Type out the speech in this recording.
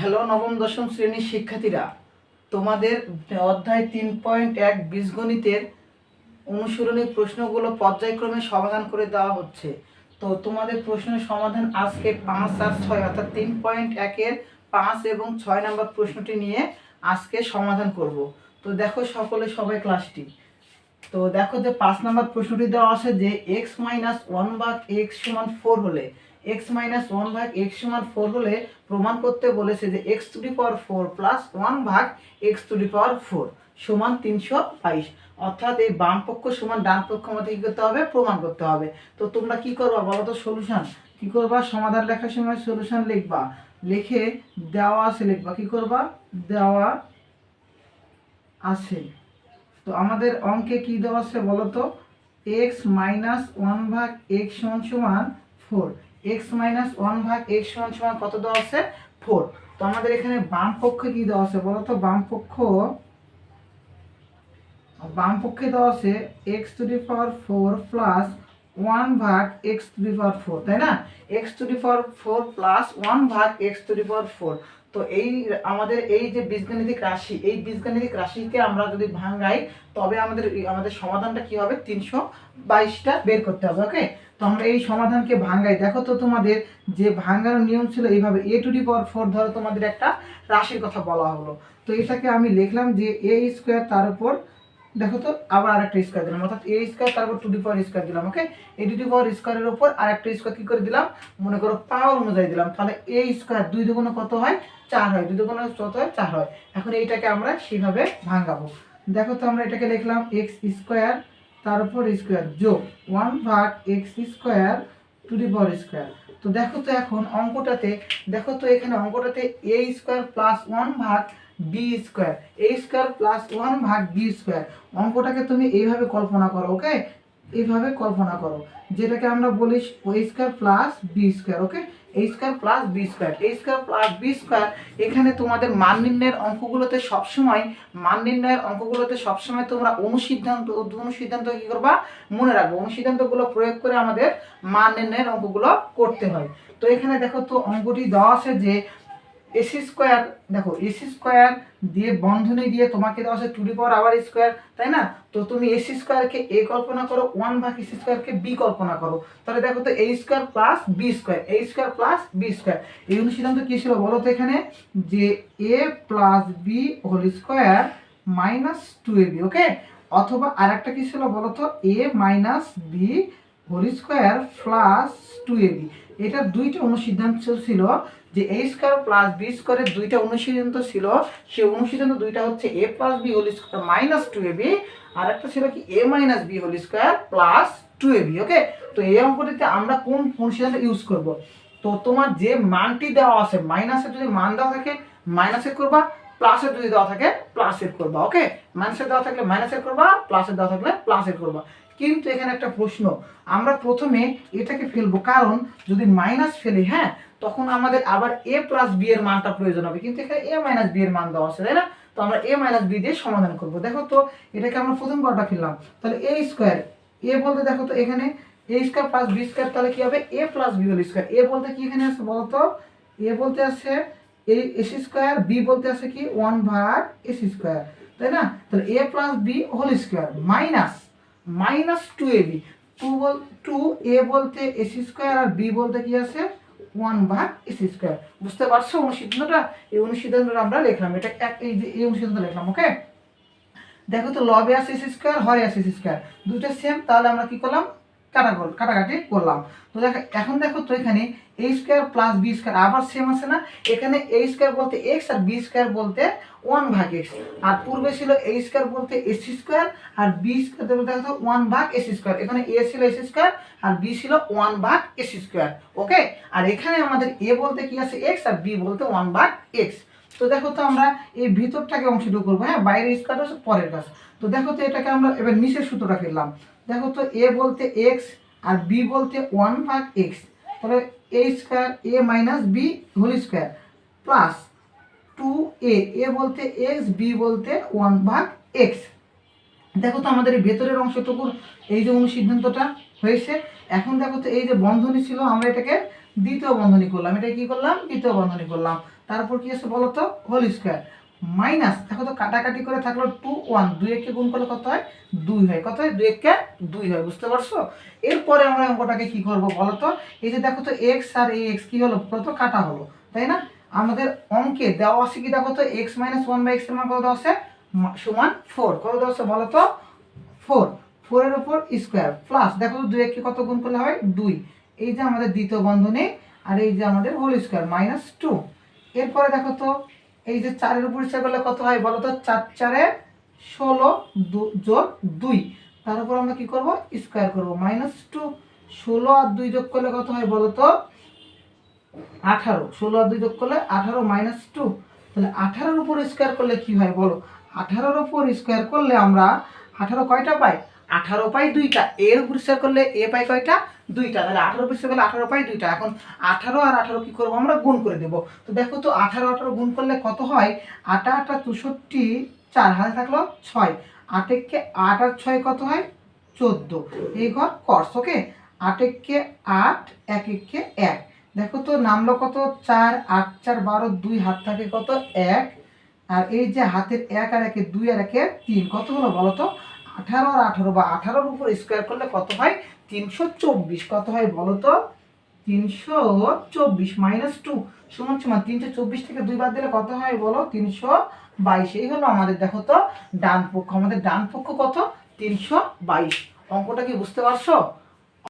Hello, নবম, দশম শ্রেণির শিক্ষার্থীরা, তোমাদের অধ্যায় তিন পয়েন্ট এক বীজগণিতের অনুসরণী প্রশ্নগুলো পর্যায়ক্রমে সমাধান করে দেওয়া হচ্ছে। তো তোমাদের প্রশ্নের সমাধান আজকে পাঁচ আর ছয়, অর্থাৎ তিন পয়েন্ট একের পাঁচ এবং ছয় নম্বর প্রশ্নটি নিয়ে আজকে সমাধান করব। তো দেখো সকলে সবাই ক্লাসটি। তো দেখো যে পাঁচ নম্বর প্রশ্নটি দেওয়া আছে যে এক্স মাইনাস ওয়ান বা এক্স সমান ফোর হলে এক্স মাইনাস ওয়ান ভাগ এক্স সমান ফোর হলে প্রমাণ করতে বলেছে যে x to the power four plus one ভাগ x to the power four সমান তিনশো বাইশ। অর্থাৎ এই বাম পক্ষ সমান ডান পক্ষ আমাদের কি করতে হবে? প্রমাণ করতে হবে। তো তোমরা কি করবা বলো তো সলিউশন কি করবা? সমাধান লেখার সময় সলিউশন লিখবা। লিখে দেওয়া আছে লিখবা। কি করবা? দেওয়া আছে। তো আমাদের অঙ্কে কি দেওয়া আছে বলো তো? এক্স মাইনাস ওয়ান ভাগ এক্স সমান সমান ফোর এক্স মাইনাস ওয়ান ভাগ এক্স সমান সমান কত দেওয়া আছে? ফোর। তো আমাদের এখানে বাম পক্ষে কি দেওয়া আছে বলো তো? বাম পক্ষ, বাম পক্ষে দেওয়া আছে x to the power four plus one ভাগ x to the power four, তাই না? X to the power four plus one ভাগ x to the power four. তো এই আমাদের এই যে বীজগাণিতিক রাশি, এই বীজগাণিতিক রাশিকে আমরা যদি ভাঙাই, তবে আমাদের আমাদের সমাধানটা কি হবে? তিনশো বাইশটা বের করতে হবে ওকে তো আমরা এই সমাধানকে ভাঙ্গাই। দেখো তো তোমাদের যে ভাঙানোর নিয়ম ছিল এইভাবে a to the power four ধরো তোমাদের একটা রাশির কথা বলা হলো। তো এটাকে আমি লিখলাম যে এ স্কোয়ার তার উপর, দেখো তো আবার আরেকটা স্কোয়ার দিলাম, অর্থাৎ এ স্কোয়ার তারপর টু ডি পাওয়ার স্কোয়ার দিলাম ওকে এ টু ডি পাওয়ার স্কোয়ারের উপর আরেকটা স্কোয়ার কী করে দিলাম? মনে করো পাওয়ার অনুযায়ী দিলাম, তাহলে এ স্কোয়ার দুই দুগুণে কত হয়? চার হয়। দুই দুগুণে কত হয়, চার হয়। এখন এইটাকে আমরা সেভাবে ভাঙাবো দেখো তো আমরা এটাকে লিখলাম এক্স স্কোয়ার তার উপর স্কোয়ার যোগ ওয়ান ভাগ x square to the power square. তো দেখো তো এখন অঙ্কটাতে, দেখো তো এখানে অঙ্কটাতে এ স্কোয়ার প্লাস ওয়ান ভাগ b square, a square plus one ভাগ বি স্কোয়ার। অঙ্কটাকে তুমি এইভাবে কল্পনা করো, ওকে? এইভাবে কল্পনা করো, যেটাকে আমরা বলি ও square plus b square, okay? A square plus b square a square plus b square এখানে তোমাদের মান নির্ণয়ের অঙ্কগুলোতে সবসময়, মান নির্ণয়ের অঙ্কগুলোতে সবসময় তোমরা অনুসিদ্ধান্ত অনুসিদ্ধান্ত কী করবা? মনে রাখব, অনুসিদ্ধান্তগুলো প্রয়োগ করে আমাদের মান নির্ণয়ের অঙ্কগুলো করতে হয়। তো এখানে দেখো তো অঙ্কটি দেওয়া আছে যে এসি স্কোয়ার, দেখো, এসি স্কোয়ার দিয়ে বন্ধনী দিয়ে তোমাকে দেওয়া আছে টু ডি পাওয়ার আবার স্কোয়ার তাই না? তো তুমি এসি স্কোয়ারকে এ কল্পনা করো ওয়ান ভাগ এসি স্কোয়ারকে বি কল্পনা করো। তাহলে দেখো তো a square plus b square a square plus b square এই অনুসিদ্ধান্ত কী ছিল বলো তো এখানে? যে a plus b whole square minus two a b okay অথবা আরেকটা কি ছিল বলো তো? A minus b whole square plus two a b. এটা দুইটা অনুসিদ্ধান্ত ছিল যে এ স্কোয়ার প্লাস বি স্কোয়ারের দুইটা অনুসিদ্ধান্ত ছিল। সেই অনুসিদ্ধান্ত দুইটা হচ্ছে a plus b whole square minus two a b, আর একটা ছিল কি a minus b whole square plus two a b, okay? তো এই অঙ্কটিতে আমরা কোন অনুসিদ্ধান্ত ইউজ করব? তো তোমার যে মানটি দেওয়া আছে, মাইনাসের যদি মান দেওয়া থাকে, মাইনাসে করবা। প্লাসের যদি দেওয়া থাকে প্লাসের করবা ওকে মাইনাসের দেওয়া থাকলে মাইনাসের করবা প্লাসের দেওয়া থাকলে প্লাসের করবা। কিন্তু এখানে একটা প্রশ্ন, আমরা প্রথমে এটাকে ফেলব কারণ যদি মাইনাস ফেলি হ্যাঁ তখন আমাদের আবার এ প্লাস বি এর মানটা প্রয়োজন হবে। কিন্তু এখানে এ মাইনাস বি এর মান দেওয়া আছে, তাই না? তো আমরা এ মাইনাস বি দিয়ে সমাধান করব। দেখো তো, এটাকে আমরা প্রথম পার্টটা ফেললাম। তাহলে এ স্কোয়ার এ বলতে দেখো তো এখানে a square plus b square তাহলে কি হবে? A plus b whole square a বলতে কি এখানে আছে বলতো এ বলতে আছে এ এস স্কোয়ার বি বলতে আছে কি? ওয়ান ভাগ এস স্কোয়ার তাই না? তাহলে a plus b whole square minus minus two a b two ball two a বলতে এস স্কোয়ার আর বি বলতে কি আছে? ওয়ান ভাগ এস স্কোয়ার বুঝতে পারছ অনুসিদ্ধান্তটা? এই অনুসিদ্ধান্তটা আমরা লিখলাম। এটা এক এই যে এই অনুসিদ্ধান্ত লিখলাম ওকে দেখো তো লবে আছে এস স্কোয়ার হরে আছে এস স্কোয়ার দুটো সেম তাহলে আমরা কি করলাম? কাটা কাটাকাটি করলাম। তো দেখো, এখন দেখো তো এখানে a square plus b square আবার সেম আছে না? এখানে এ স্কোয়ার বলতে এক্স আর বি স্কোয়ার বলতে ওয়ান ভাগ এক্স আর পূর্বে ছিল এ স্কোয়ার বলতে এস স্কোয়ার আর বি স্কোয়ার বলতে দেখো ওয়ান ভাগ এস স্কোয়ার এখানে এ ছিল এস স্কোয়ার আর বি ছিল ওয়ান ভাগ এস স্কোয়ার ওকে আর এখানে আমাদের এ বলতে কি আছে? এক্স আর বি বলতে ওয়ান ভাগ এক্স তো দেখো তো আমরা এই ভিতরটাকে অংশটুকু করব হ্যাঁ? বাইরের স্কোয়ার হচ্ছে পরের কাজ তো দেখো তো এটাকে আমরা এবার নিচের সূত্রটা ফেললাম। দেখো তো এ বলতে এক্স আর বি বলতে ওয়ান ভাগ এক্স তাহলে a square a minus b whole square plus two a a বলতে এক্স বি বলতে ওয়ান ভাগ এক্স দেখো তো আমাদের এই ভেতরের অংশটুকুর এই যে অনুসিদ্ধান্তটা হয়েছে। এখন দেখো তো এই যে বন্ধনী ছিল, আমরা এটাকে দ্বিতীয় বন্ধনী করলাম। এটা কি করলাম? দ্বিতীয় বন্ধনী করলাম। তারপর কি আছে বলো তো? Whole square. মাইনাস, দেখো তো, কাটাকাটি করে থাকল টু ওয়ান দুই একে গুণ করলে কত হয়? দুই হয়। কত হয়? দুই একে দুই হয়, বুঝতে পারছ? এরপরে আমরা অঙ্কটাকে কি করব বলো তো? এই যে দেখো তো এক্স আর এই এক্স কি হলো? তো কাটা হলো, তাই না? আমাদের অঙ্কে দেওয়া আছে কি দেখো তো? এক্স মাইনাস ওয়ান বাই এক্সের মান কত আছে? সমান ফোর কত দেওয়া আছে বলো তো? ফোর ফোরের উপর স্কোয়ার প্লাস দেখো তো, দুই একে কত গুণ করলে হয়? দুই। এই যে আমাদের দ্বিতীয় বন্ধনী আর এই যে আমাদের হোল স্কোয়ার মাইনাস টু এরপরে দেখো তো, এই যে চারের উপর স্কোয়ার করলে কত হয় বলো তো? চার চারে ষোলো যোগ দুই। তার উপর আমরা কি করব? স্কোয়ার করব। মাইনাস টু ষোলো আর দুই যোগ করলে কত হয় বলো তো? আঠারো। ষোলো আর দুই যোগ করলে আঠারো মাইনাস টু তাহলে আঠারোর উপর স্কোয়ার করলে কি হয় বলো? আঠারোর উপর স্কোয়ার করলে আমরা আঠারো কয়টা পাই? আঠারো পাই দুইটা, এর উপর স্কোয়ার করলে এ পাই কয়টা? দুইটা। তাহলে আঠারো উপর করলে আঠারো পাই দুইটা। এখন আঠারো আর আঠারো কি করব? আমরা গুণ করে দেবো। তো দেখো তো আঠারো আঠারো গুণ করলে কত হয়? আটা আটা চৌষট্টি চার হাতে থাকল ছয়। আটেককে আট আর ছয় কত হয়? চোদ্দ। এই ঘর কর্স ওকে? আটেককে আট এক এককে এক। দেখো তো নামলো কত? চার, আট, চার, বারো, দুই, হাত থাকে কত? এক। আর এই যে হাতের এক আর একে দুই আর একে তিন, কত হলো বলো তো? আঠারো আর আঠারো বা আঠারোর উপর স্কোয়ার করলে কত হয়? তিনশো চব্বিশ। কত হয় বলো তো? তিনশো চব্বিশ মাইনাস টু সমান সমান তিনশো চব্বিশ থেকে দুই বাদ দিলে কত হয় বলো? তিনশো বাইশ। এই হলো আমাদের, দেখো তো, ডান পক্ষ। আমাদের ডান পক্ষ কত? তিনশো বাইশ। অঙ্কটা কি বুঝতে পারছ?